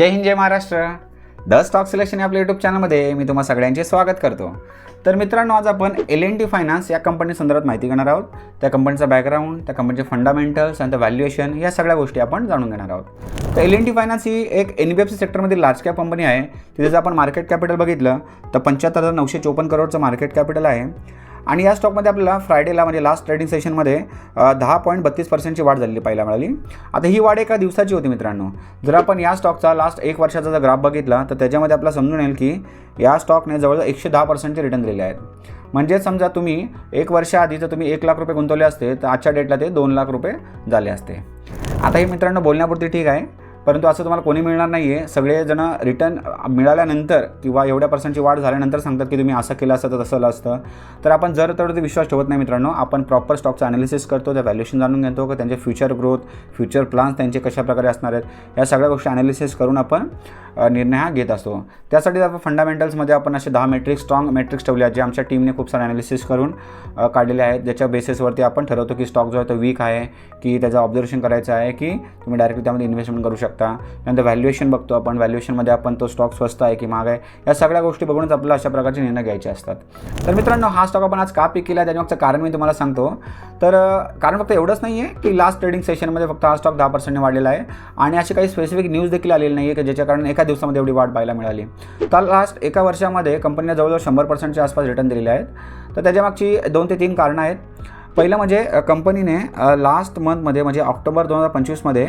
जय हिंद जय Maharashtra. The stock selection या आपल्या यूट्यूब चॅनलमध्ये मी तुम्हा सगळ्यांचे स्वागत करतो. तर मित्रांनो आज आपण एल एन टी फायनान्स या कंपनी संदर्भात माहिती घेणार आहोत. त्या कंपनीचा बॅकग्राऊंड त्या कंपनीचे फंडामेंटल्स आणि त्या व्हॅल्युएशन या सगळ्या गोष्टी आपण जाणून घेणार आहोत. तर एल एन टी फायनान्स ही एक एन बी एफ सी सेक्टरमधील लार्ज कॅप कंपनी आहे. तिथे जर आपण मार्केट कॅपिटल बघितलं तर पंच्याहत्तर हजार नऊशे चोपन्न करोडचं मार्केट कॅपिटल आहे. आणि या स्टॉकमध्ये आपल्याला फ्रायडेला म्हणजे लास्ट ट्रेडिंग सेशनमध्ये दहा पॉईंट बत्तीस पर्सेंटची वाढ झालेली पाहायला मिळाली. आता ही वाढ एका दिवसाची होती मित्रांनो. जर आपण या स्टॉकचा लास्ट एक वर्षाचा जर ग्राफ बघितला तर त्याच्यामध्ये आपल्याला समजून येईल की या स्टॉकने जवळजवळ एकशे दहा पर्सेंटचे रिटर्न दिलेले आहेत. म्हणजेच समजा तुम्ही एक वर्षाआधी जर तुम्ही एक लाख रुपये गुंतवले असते तर आजच्या डेटला ते दोन लाख रुपये झाले असते. आता हे मित्रांनो बोलण्यापुरती ठीक आहे. परंतु असं तुम्हाला कोणी मिळणार नाही आहे सगळेजण रिटर्न मिळाल्यानंतर किंवा एवढ्या पर्सेंटची वाढ झाल्यानंतर सांगतात की तुम्ही असं केलं असतं तर तसं असतं. तर आपण जर तर ते विश्वास ठेवत नाही मित्रांनो आपण प्रॉपर स्टॉकचं अनालिसिस करतो त्या व्हॅल्युएशन जाणून घेतो का त्यांचे फ्युचर ग्रोथ फ्युचर प्लान्स त्यांचे कशा प्रकारे असणार आहेत या सगळ्या गोष्टी अनालिसिस करून आपण निर्णय हा घेत असतो. त्यासाठी आपण फंडामेंटल्समध्ये आपण असे दहा मेट्रिक्स स्ट्रॉंग मेट्रिक्स ठेवले आहेत जे आमच्या टीमने खूप सारे अनालिसिस करून काढलेले आहेत. ज्याच्या बेसिसवरती आपण ठरवतो की स्टॉक जो आहे तो वीक आहे की त्याचं ऑब्झर्वेशन करायचं आहे की तुम्ही डायरेक्टली त्यामध्ये इन्व्हेस्टमेंट करू शकता. त्यानंतर व्हॅल्युएशन बघतो आपण. व्हॅल्युएशनमध्ये आपण तो स्टॉक स्वस्त आहे की महाग आहे या सगळ्या गोष्टी बघूनच आपल्याला अशा प्रकारचे निर्णय घ्यायचे असतात. तर मित्रांनो हा स्टॉक आपण आज का पिक केला त्याच्यामागचं कारण मी तुम्हाला सांगतो. तर कारण फक्त एवढंच नाही आहे की लास्ट ट्रेडिंग सेशनमध्ये फक्त हा स्टॉक दहा पर्सेंटने वाढलेला आहे. आणि अशी काही स्पेसिफिक न्यूज देखील आलेली नाही आहे की ज्याच्या कारण एका दिवसामध्ये एवढी वाढ पाहायला मिळाली. तर लास्ट एका वर्षामध्ये कंपनीने जवळजवळ शंभर पर्सेंटच्या आसपास रिटर्न दिलेले आहेत. तर त्याच्यामागची दोन ते तीन कारणं आहेत. पहिलं म्हणजे कंपनीने लास्ट मंथमध्ये म्हणजे ऑक्टोबर दोन हजार पंचवीसमध्ये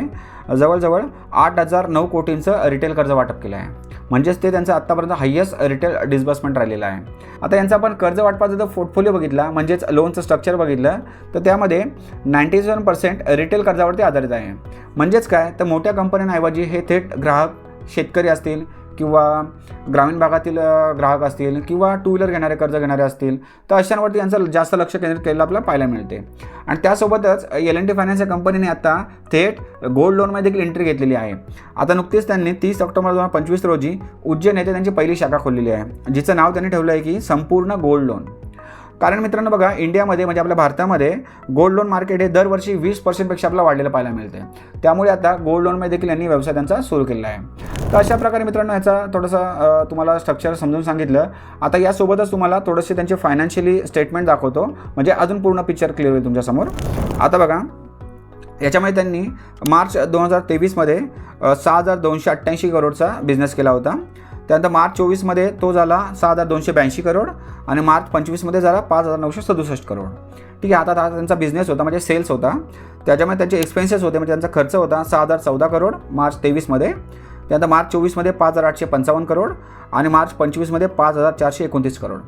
जवळजवळ आठ हजार नऊ कोटींचं रिटेल कर्ज वाटप केलं आहे. म्हणजेच ते त्यांचं आत्तापर्यंत हायेस्ट रिटेल डिस्बर्समेंट राहिलेलं आहे. आता यांचा आपण कर्ज वाटपाचा जर पोर्टफोलिओ बघितला म्हणजेच लोनचं स्ट्रक्चर बघितलं तर त्यामध्ये नाईंटी सेवन पर्सेंट रिटेल कर्जावरती आधारित आहे. म्हणजेच काय? तर मोठ्या कंपन्यांऐवजी हे थेट ग्राहक शेतकरी असतील किंवा ग्रामीण भागातील ग्राहक असतील किंवा टू व्हीलर घेणारे कर्ज घेणारे असतील तर अशांवरती यांचं जास्त लक्ष केंद्रित केलेलं आपल्याला पाहायला मिळते. आणि त्यासोबतच एल एन टी फायनान्स या कंपनीने आता थेट गोल्ड लोनमध्ये देखील एंट्री घेतलेली आहे. आता नुकतीच त्यांनी तीस ऑक्टोबर दोन हजार पंचवीस रोजी उज्जैन येथे त्यांची पहिली शाखा खोललेली आहे. जिचं नाव त्यांनी ठेवलं आहे की संपूर्ण गोल्ड लोन कारण मित्रांनो बघा इंडियामध्ये म्हणजे आपल्या भारतामध्ये गोल्ड लोन मार्केट हे दरवर्षी वीस पर्सेंटपेक्षा आपल्याला वाढलेलं पाहायला मिळते त्यामुळे आता गोल्ड लोनमध्ये देखील यांनी व्यवसाय त्यांचा सुरू केलेला आहे. तर अशा प्रकारे मित्रांनो याचा थोडंसं तुम्हाला स्ट्रक्चर समजून सांगितलं. आता यासोबतच तुम्हाला थोडंसे त्यांचे फायनान्शियली स्टेटमेंट दाखवतो. म्हणजे अजून पूर्ण पिक्चर क्लिअर होईल तुमच्यासमोर. आता बघा याच्यामध्ये त्यांनी मार्च दोन हजार तेवीसमध्ये सहा हजार दोनशे अठ्ठ्याऐंशी करोडचा बिझनेस केला होता. त्यानंतर मार्च चोवीसमध्ये तो झाला सहा हजार दोनशे ब्याऐंशी करोड आणि मार्च पंचवीसमध्ये झाला पाच हजार नऊशे सदुसष्ट करोड. ठीक आहे आता हा त्यांचा बिझनेस होता म्हणजे सेल्स होता. त्याच्यामध्ये त्यांचे एक्सपेन्सेस होते म्हणजे त्यांचा खर्च होता सहा हजार चौदा करोड मार्च तेवीसमध्ये. त्यानंतर मार्च चोवीसमध्ये पाच हजार आठशे पंचावन्न करोड आणि मार्च पंचवीसमध्ये पाच हजार चारशे एकोणतीस करोड.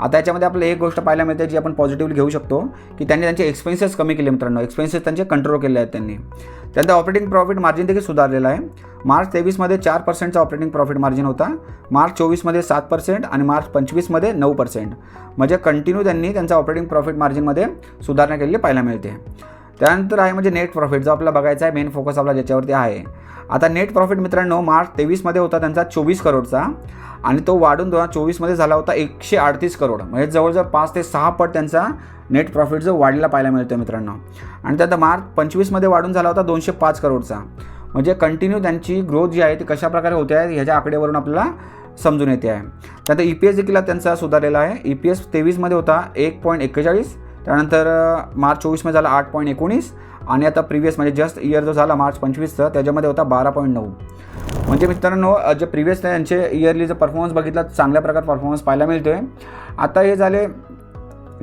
आता याच्यामध्ये आपल्याला एक गोष्ट पाहायला मिळते जी आपण पॉझिटिव्हली घेऊ शकतो की त्यांनी त्यांचे एक्सपेन्सेस कमी केले मित्रांनो. एक्सपेन्सेस त्यांचे कंट्रोल केले आहेत त्यांनी. त्यानंतर ऑपरेटिंग प्रॉफिट मार्जिन देखील सुधारलेलं आहे. मार्च तेवीसमध्ये चार पर्सेंटचा ऑपरेटिंग प्रॉफिट मार्जिन होता. मार्च चोवीसमध्ये सात पर्सेंट आणि मार्च पंचवीसमध्ये नऊ पर्सेंट म्हणजे कंटिन्यू त्यांनी त्यांचा ऑपरेटिंग प्रॉफिट मार्जिनमध्ये सुधारणा केलेली पाहायला मिळते. त्यानंतर आहे म्हणजे नेट प्रॉफिट जो आपला बघायचा आहे मेन फोकस आपला ज्याच्यावरती आहे. आता नेट प्रॉफिट मित्रांनो मार्च तेवीसमध्ये होता त्यांचा चोवीस करोडचा आणि तो वाढून दोन हजार चोवीसमध्ये झाला होता एकशे अडतीस करोड. म्हणजे जवळजवळ पाच ते सहा पट त्यांचा नेट प्रॉफिट जो वाढलेला पाहायला मिळतो मित्रांनो. आणि त्यात मार्च पंचवीसमध्ये वाढून झाला होता दोनशे पाच करोडचा. म्हणजे कंटिन्यू त्यांची ग्रोथ जी आहे ती कशाप्रकारे होते आहे ह्याच्या आकडेवरून आपल्याला समजून येते आहे. त्यानंतर ई पी एस देखील त्यांचा सुधारलेला आहे. ई पी एस तेवीसमध्ये होता एक पॉईंट एक्केचाळीस त्यानंतर मार्च चोवीसमध्ये झाला आठ पॉईंट एकोणीस आणि आता प्रिव्हियस म्हणजे जस्ट इयर जो झाला मार्च पंचवीसचा त्याच्यामध्ये होता बारा पॉईंट नऊ. म्हणजे मित्रांनो जे प्रिव्हियस त्यांचे इयरली जर परफॉर्मन्स बघितला चांगल्या प्रकारे परफॉर्मन्स पाहायला मिळतो आहे आता हे झाले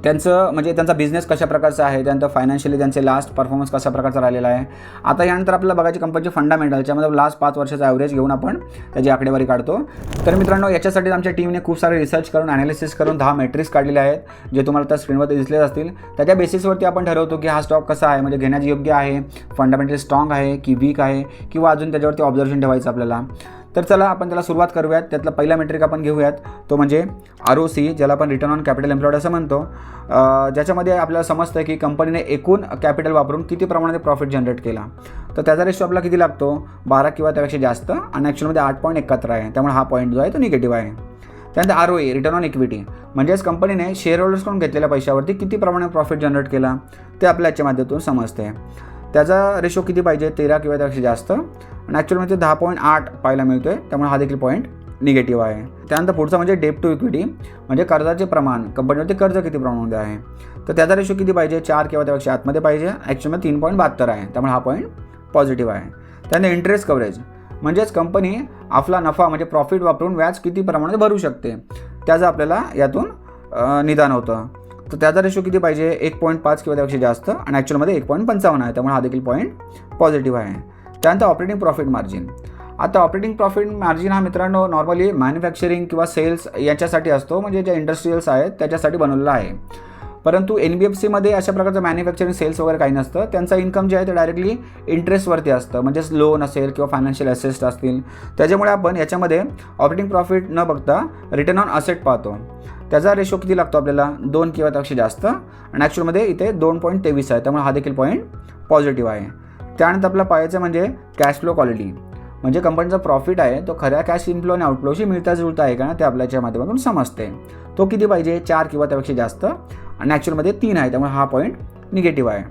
त्यांचं म्हणजे त्यांचा बिझनेस कशा प्रकारचा आहे त्यानंतर फायनान्शियली त्यांचे लास्ट परफॉर्मन्स कशा प्रकारचा राहिलेला आहे. आता यानंतर आपल्याला बघायची कंपनीचे फंडामेंटल याच्यामध्ये लास्ट पाच वर्षाचा ॲव्हरेज घेऊन आपण त्याची आकडेवारी काढतो. तर मित्रांनो याच्यासाठी आमच्या टीमने खूप सारे रिसर्च करून ॲनालिसिस करून दहा मेट्रिक्स काढलेले आहेत जे तुम्हाला त्या स्क्रीनवरती दिसलेच असतील. त्याच्या बेसिसवरती आपण ठरवतो की हा स्टॉक कसा आहे म्हणजे घेण्याची योग्य आहे फंडामेंटल स्ट्रॉंग आहे की वीक आहे किंवा अजून त्याच्यावरती ऑब्झर्वेशन ठेवायचं आपल्याला. तर चला आपण त्याला सुरुवात करूयात. त्यातला पहिला मेट्रिक आपण घेऊयात. तो म्हणजे आर ओ सी ज्याला आपण रिटर्न ऑन कॅपिटल एम्प्लॉयड असं म्हणतो. ज्याच्यामध्ये आपल्याला समजतं की कंपनीने एकूण कॅपिटल वापरून किती प्रमाणात प्रॉफिट जनरेट केला. तर त्याचा रेशो आपला किती लागतो? बारा किंवा त्यापेक्षा जास्त. आणि ॲक्च्युअलमध्ये आठ पॉईंट एकाहत्तर आहे. त्यामुळे हा पॉईंट जो आहे तो निगेटिव्ह आहे. त्यानंतर R O A return on equity म्हणजेच कंपनीने शेअर होल्डर्सकडून घेतलेल्या पैशावरती किती प्रमाणात प्रॉफिट जनरेट केला? ते आपल्या याच्या माध्यमातून समजते त्याचा रेशो किती पाहिजे? तेरा किंवा त्यापेक्षा जास्त. आणि ॲक्च्युअलमध्ये दहा पॉईंट आठ पाहायला मिळतो आहे त्यामुळे हा देखील पॉईंट निगेटिव्ह आहे. त्यानंतर पुढचं म्हणजे डेप टू इक्विटी म्हणजे कर्जाचे प्रमाण. कंपनीवरती कर्ज किती प्रमाणामध्ये आहे? तर त्याचा रेशो किती पाहिजे? चार किंवा त्यापेक्षा आतमध्ये पाहिजे. ॲक्च्युअलमध्ये तीन पॉईंट बहात्तर आहे. त्यामुळे हा पॉईंट पॉझिटिव्ह आहे. त्यानंतर इंटरेस्ट कव्हरेज म्हणजेच कंपनी आपला नफा म्हणजे प्रॉफिट वापरून व्याज किती प्रमाणात भरू शकते? त्याचं आपल्याला यातून निदान होतं. तर त्याचा रेशो किती पाहिजे? एक पॉईंट पाच किंवा त्यापेक्षा जास्त. आणि ॲक्च्युअलमध्ये एक पॉईंट पंचावन्न आहे. त्यामुळे हा देखील पॉईंट पॉझिटिव्ह आहे. त्यानंतर ऑपरेटिंग प्रॉफिट मार्जिन आता ऑपरेटिंग प्रॉफिट मार्जिन हा मित्रांनो नॉर्मली मॅन्युफॅक्चरिंग किंवा सेल्स याच्यासाठी असतो. म्हणजे ज्या इंडस्ट्रीयल्स आहेत त्याच्यासाठी बनवलेला आहे. परंतु एन बी एफ सीमध्ये अशा प्रकारचं मॅन्युफॅक्चरिंग सेल्स वगैरे काही नसतं. त्यांचं इन्कम जे आहे ते डायरेक्टली इंटरेस्टवरती असतं. म्हणजेच लोन असेल किंवा फायनान्शियल असेस्ट असतील. त्याच्यामुळे आपण याच्यामध्ये ऑपरेटिंग प्रॉफिट न बघता रिटर्न ऑन असेट पाहतो. त्याचा रेशो किती लागतो आपल्याला? दोन किंवा त्यापेक्षा जास्त. आणि ॲक्च्युअलमध्ये इथे दोन पॉईंट तेवीस आहे. त्यामुळे हा देखील पॉईंट पॉझिटिव्ह आहे. त्यानंतर आपला पाहायचं म्हणजे कॅश फ्लो क्वालिटी म्हणजे कंपनीचा प्रॉफिट आहे तो खऱ्या कॅश इनफ्लो आणि आउटफ्लोशी मिळता जुळता आहे का ना? ते आपल्याच्या माध्यमातून समजते. तो किती पाहिजे? चार किंवा त्यापेक्षा जास्त. आणि ॲक्च्युअलमध्ये तीन आहे त्यामुळे हा पॉईंट निगेटिव्ह आहे.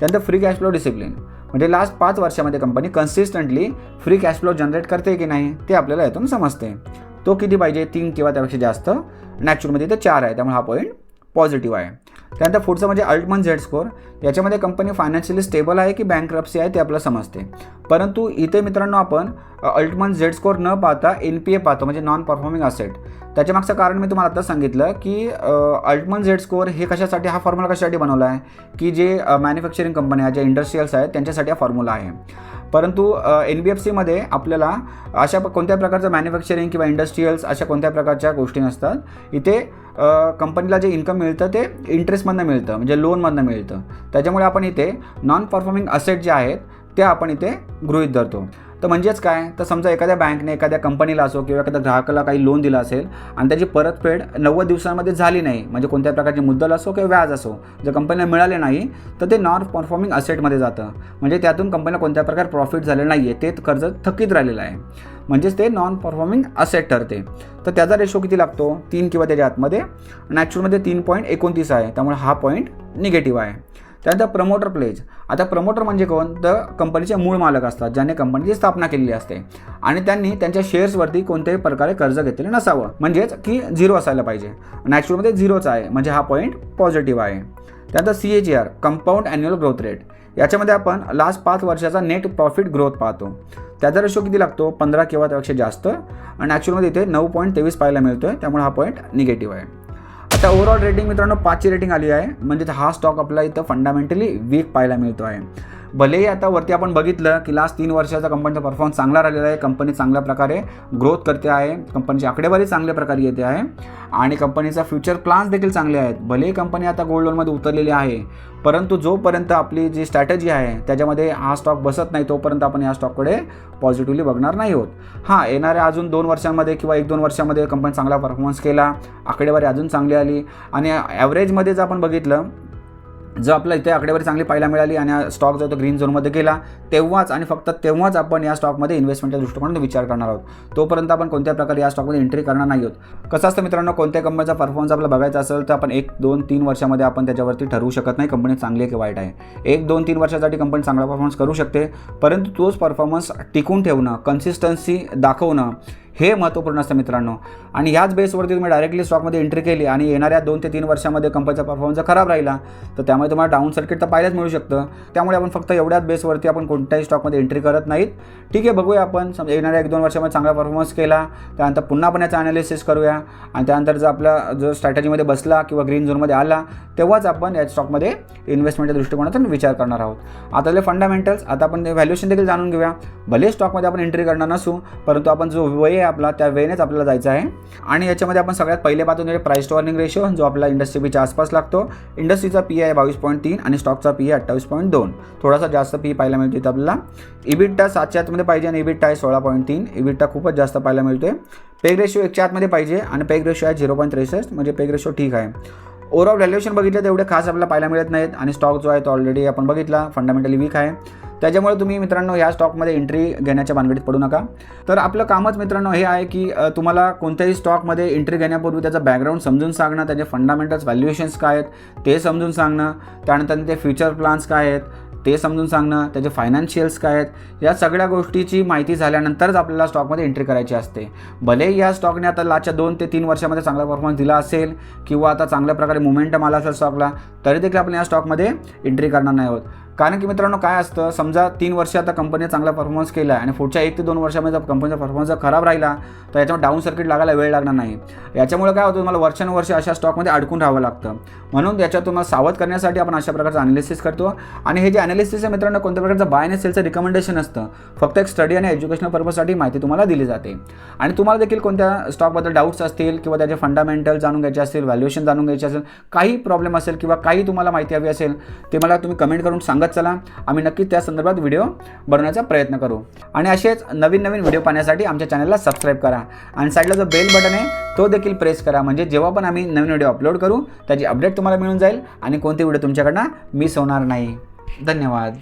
त्यानंतर फ्री कॅश फ्लो डिसिप्लिन म्हणजे लास्ट पाच वर्षामध्ये company consistently free cash flow generate करते की नाही ते आपल्याला यातून समजते. तो किती पाहिजे? तीन किंवा त्यापेक्षा जास्त. आणि ॲक्च्युअलमध्ये ते चार आहे त्यामुळे हा पॉईंट पॉझिटिव्ह आहे. त्यानंतर पुढचं म्हणजे अल्टमन झेड स्कोअर याच्यामध्ये कंपनी फायनान्शियली स्टेबल आहे की बँकरप्सी आहे ते आपल्याला समजते. परंतु इथे मित्रांनो आपण अल्टमन झेड स्कोअर न पाहता एन पी ए पाहतो म्हणजे नॉन परफॉर्मिंग असेट त्याच्यामागचं कारण मी तुम्हाला आता सांगितलं की अल्टमन झेड स्कोअर हे कशासाठी हा फॉर्म्युला कशासाठी बनवला आहे? की जे मॅन्युफॅक्चरिंग कंपन्या ज्या इंडस्ट्रीयल्स आहेत त्यांच्यासाठी हा फॉर्म्युला आहे. परंतु एन बी एफ सीमध्ये आपल्याला अशा कोणत्या प्रकारचं मॅन्युफॅक्चरिंग किंवा इंडस्ट्रीयल्स अशा कोणत्या प्रकारच्या गोष्टी नसतात. इथे कंपनीला जे इन्कम मिळतं ते इंटरेस्टमधनं मिळतं म्हणजे लोनमधनं मिळतं. त्याच्यामुळे आपण इथे नॉन परफॉर्मिंग असेट जे आहेत ते आपण इथे गृहित धरतो. तर म्हणजेच काय? तर समजा एखाद्या बँकने एखाद्या कंपनीला असो किंवा एखाद्या ग्राहकाला काही लोन दिलं असेल आणि त्याची परतफेड नव्वद दिवसांमध्ये झाली नाही म्हणजे कोणत्या प्रकारची मुद्दल असो किंवा व्याज असो जर कंपनीला मिळाले नाही तर ते नॉन परफॉर्मिंग असेटमध्ये जातं. म्हणजे त्यातून कंपनीला कोणत्या प्रकार प्रॉफिट झालेलं नाही आहे ते कर्ज थकीत राहिलेलं आहे. म्हणजेच ते नॉन परफॉर्मिंग असेट ठरते. तर त्याचा रेशो किती लागतो? तीन किंवा त्याच्या आतमध्ये. नॅचरलमध्ये तीन पॉईंट एकोणतीस आहे. त्यामुळे हा पॉईंट निगेटिव्ह आहे. त्यानंतर प्रमोटर प्लेज आता प्रमोटर म्हणजे कोण? तर कंपनीचे मूळ मालक असतात ज्याने कंपनीची स्थापना केलेली असते. आणि त्यांनी त्यांच्या शेअर्सवरती कोणत्याही प्रकारे कर्ज घेतलेले नसावं. म्हणजेच की झिरो असायला पाहिजे. नॅचरलमध्ये झिरोच आहे. म्हणजे हा पॉईंट पॉझिटिव्ह आहे. त्यानंतर C H R compound annual growth rate याच्यामध्ये आपण लास्ट पाच वर्षाचा नेट प्रॉफिट ग्रोथ पाहतो. त्याचा रेशो किती लागतो? पंधरा किंवा त्यापेक्षा जास्त. आणि ॲक्च्युअलमध्ये इथे नऊ पॉईंट तेवीस पाहायला मिळतो आहे त्यामुळे हा पॉईंट निगेटिव्ह आहे. आता ओव्हरऑल रेटिंग मित्रांनो पाचची रेटिंग आली आहे. म्हणजे हा स्टॉक आपला इथं फंडामेंटली वीक पाहायला मिळतो आहे भलेही आता वरती आपण बघितलं की लास्ट तीन वर्षाचा कंपनीचा परफॉर्मन्स चांगला राहिलेला आहे. कंपनी चांगल्या प्रकारे ग्रोथ करते आहे. कंपनीची आकडेवारी चांगल्या प्रकारे येते आहे. आणि कंपनीचा फ्युचर प्लान्स देखील चांगले आहेत. भलेही कंपनी आता गोल्ड लोनमध्ये उतरलेली आहे. परंतु जोपर्यंत आपली जी स्ट्रॅटजी आहे त्याच्यामध्ये हा स्टॉक बसत नाही तोपर्यंत आपण या स्टॉककडे पॉझिटिव्हली बघणार नाही होत. हां येणाऱ्या अजून दोन वर्षांमध्ये किंवा एक दोन वर्षामध्ये कंपनी चांगला परफॉर्मन्स केला. आकडेवारी अजून चांगली आली. आणि ॲव्हरेजमध्ये जर आपण बघितलं जर आपल्या इथे आकडेवारी चांगली पाहायला मिळाली आणि स्टॉक जो तो ग्रीन झोनमध्ये गेला तेव्हाच आणि फक्त तेव्हाच आपण या स्टॉकमध्ये इन्व्हेस्टमेंटच्या दृष्टिकोनातून विचार करणार आहोत. तोपर्यंत आपण कोणत्या प्रकारे या स्टॉकमध्ये एंट्री करणार नाही आहोत. कसं असतं मित्रांनो कोणत्या कंपनीचा परफॉर्मन्स आपला बघायचा असेल तर आपण एक दोन तीन वर्षामध्ये आपण त्याच्यावरती ठरवू शकत नाही. कंपनी चांगली आहे की वाईट आहे. एक दोन तीन वर्षासाठी कंपनी चांगला परफॉर्मन्स करू शकते. परंतु तोच परफॉर्मन्स टिकून ठेवणं कन्सिस्टन्सी दाखवणं हे महत्त्वपूर्ण असतं मित्रांनो. आणि ह्याच बेसवरती तुम्ही डायरेक्टली स्टॉकमध्ये एंट्री केली आणि येणाऱ्या दोन ते तीन वर्षामध्ये कंपनीचा परफॉर्मन्स खराब राहिला तर त्यामुळे तुम्हाला डाऊन सर्किट तर पाहायलाच मिळू शकतं. त्यामुळे आपण फक्त एवढ्याच बेसवरती आपण कोणत्याही स्टॉकमध्ये एंट्री करत नाहीत. ठीक आहे बघूया आपण. समजा येणाऱ्या एक दोन वर्षामध्ये चांगला परफॉर्मन्स केला त्यानंतर पुन्हा आपण याचा अनालिसिस करूया. आणि त्यानंतर जर आपला जो स्ट्रॅटेजीमध्ये बसला किंवा ग्रीन झोनमध्ये आला तेव्हाच आपण या स्टॉकमध्ये इन्व्हेस्टमेंटच्या दृष्टिकोनातून विचार करणार आहोत. आता ते फंडामेंटल्स आता आपण व्हॅल्युएशन देखील जाणून घेऊया. भले स्टॉकमध्ये आपण एंट्री करणार नसू परंतु आपण जो वय आहे आपला त्या वेनेच आपल्याला जायचं आहे. आणि याच्यामध्ये आपण सगळ्यात पहिले पाहतो म्हणजे प्राईस टू अर्निंग रेशो जो आपला इंडस्ट्री बीच्या आसपास लागतो. इंडस्ट्रीचा पी आहे बावीस पॉईंट तीन आणि स्टॉकचा पी आहे अठ्ठावीस पॉईंट दोन. थोडासा जास्त पी पाहायला मिळतो इथं आपल्याला. इबिट्टा सातच्या आतमध्ये पाहिजे आणि इबिट्टा आहे सोळा पॉईंट तीन. इबिट्टा खूपच जास्त पाहायला मिळतोय. पेग रेशो एकच्या आतमध्ये पाहिजे आणि पेग रेशो आहे झिरो पॉईंट त्रेसष्ट म्हणजे पेग रेशो ठीक आहे. ओव्हरऑल व्हॅल्युएशन बघितलं तर एवढे खास आपल्याला पाहायला मिळत नाहीत. आणि स्टॉक जो आहे तो ऑलरेडी आपण बघितला फंडामेंटली वीक आहे. त्याच्यामुळे तुम्ही मित्रांनो या स्टॉकमध्ये एंट्री घेण्याच्या भानगडीत पडू नका. तर आपलं कामच मित्रांनो हे आहे की तुम्हाला कोणत्याही स्टॉकमध्ये एंट्री घेण्यापूर्वी त्याचा बॅकग्राऊंड समजून सांगणं त्याचे फंडामेंटल्स व्हॅल्युएशन्स काय आहेत ते समजून सांगणं त्यानंतर ते फ्युचर प्लान्स काय आहेत ते समजून सांगणं त्याचे फायनान्शियल्स काय आहेत या सगळ्या गोष्टीची माहिती झाल्यानंतरच आपल्याला स्टॉकमध्ये एंट्री करायची असते. भले या स्टॉकने आता लाच्या दोन ते तीन वर्षामध्ये चांगला परफॉर्मन्स दिला असेल किंवा आता चांगल्या प्रकारे मुमेंटम आला असेल स्टॉकला तरी देखील आपण या स्टॉकमध्ये एंट्री करणार नाही आहोत. कारण की मित्रांनो काय असतं समजा तीन वर्ष आता कंपनीने चांगला परफॉर्मन्स केला आणि पुढच्या एक ते दोन वर्षामध्ये जर कंपनीचा परफॉर्मन्स जर खराब राहिला तर याच्यामध्ये डाऊन सर्किट लागायला वेळ लागणार नाही. याच्यामुळे काय होतं तुम्हाला वर्षानुवर्ष अशा स्टॉकमध्ये अडकून राहावं लागतं. म्हणून याच्यात तुम्हाला सावध करण्यासाठी आपण अशा प्रकारचं अनालिसिस करतो. आणि हे जे अनालिसिस आहे मित्रांनो कोणत्या प्रकारचं बाय आणि सेलचं रिकमेंडेशन असतं फक्त एक स्टडी आणि एज्युकेशनल पर्पजसाठी माहिती तुम्हाला दिली जाते. आणि तुम्हाला देखील कोणत्या स्टॉकबद्दल डाऊट्स असतील किंवा त्याचे फंडामेंटल जाणून घ्यायचे असतील व्हॅल्युएशन जाणून घ्यायचे असेल काही प्रॉब्लेम असेल किंवा काही तुम्हाला माहिती हवी असेल ते मला तुम्ही कमेंट करून सांगत चला. आम्ही नक्कीच त्या संदर्भात व्हिडिओ बनवण्याचा प्रयत्न करू. आणि असेच नवीन नवीन व्हिडिओ पाहण्यासाठी आमच्या चॅनलला सबस्क्राईब करा. आणि साईडला जो बेल बटन आहे तो देखील प्रेस करा. म्हणजे जेव्हा पण आम्ही नवीन व्हिडिओ अपलोड करू त्याची अपडेट तुम्हाला मिळून जाईल आणि कोणते व्हिडिओ तुमच्याकडनं मिस होणार नाही. धन्यवाद.